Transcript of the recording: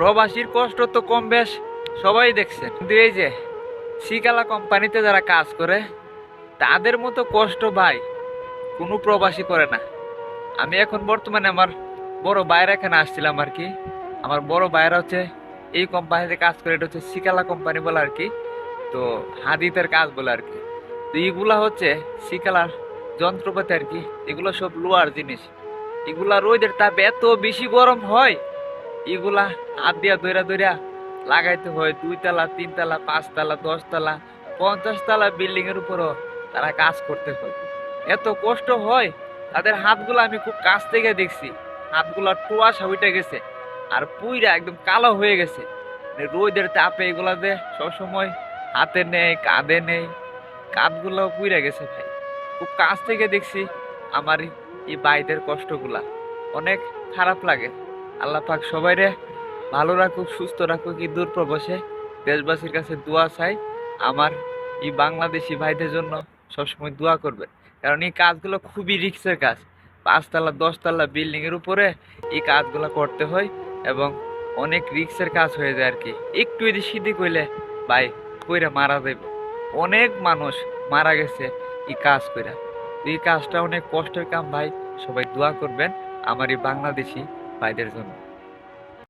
প্রবাসীর কষ্ট তো কম বেশ, সবাই দেখছেন। কিন্তু এই যে সিকালা কোম্পানিতে যারা কাজ করে, তাদের মতো কষ্ট ভাই কোনো প্রবাসী করে না। আমি এখন বর্তমানে আমার বড় বাইরে এখানে আসছিলাম আর কি। আমার বড় বাইরে হচ্ছে এই কোম্পানিতে কাজ করে, এটা হচ্ছে সিকালা কোম্পানি বলে আর কি। তো হাদিতের কাজ বলে আর কি। তো এইগুলা হচ্ছে সিকালার যন্ত্রপাতি আর কি। এগুলো সব লোয়ার জিনিস। এগুলা রোদের তাপে এত বেশি গরম হয় এগুলা হাত দিয়া দইরা দইরা লাগাইতে হয় দুই তালা, তিন তালা, পাঁচ তালা, দশ তালা, পঞ্চাশ তালা বিল্ডিং এর উপরও তারা কাজ করতে হয়। এত কষ্ট হয়, তাদের হাতগুলো আমি খুব কাছ থেকে দেখছি। হাতগুলো টুয়াশা উঠে গেছে আর পুইরা একদম কালো হয়ে গেছে। মানে রোদের তাপে এগুলাতে সবসময় হাতে নেই, কাঁধে নেই কাঁধগুলো পুইরা গেছে ভাই। খুব কাছ থেকে দেখছি আমার এই বাইদের কষ্টগুলা। অনেক খারাপ লাগে। আল্লাহ পাক সবাইরে ভালো রাখুক, সুস্থ রাখুক এই দূর প্রবাসে। দেশবাসীর কাছে দোয়া চাই আমার এই বাংলাদেশি ভাইদের জন্য সবসময় দোয়া করবে কারণ এই কাজগুলো খুবই রিক্সের কাজ। পাঁচতলা, দশতলা বিল্ডিং এর উপরে এই কাজগুলো করতে হয় এবং অনেক রিক্সের কাজ হয়ে যায় আর কি একটু এদিক সিদ্ধি কইলে ভাই কইরা মারা যাইব। অনেক মানুষ মারা গেছে এই কাজ কইরা। এই কাজটা অনেক কষ্টের কাম ভাই, সবাই দোয়া করবেন। আমার এই বাংলাদেশি ভাইদের জন্য।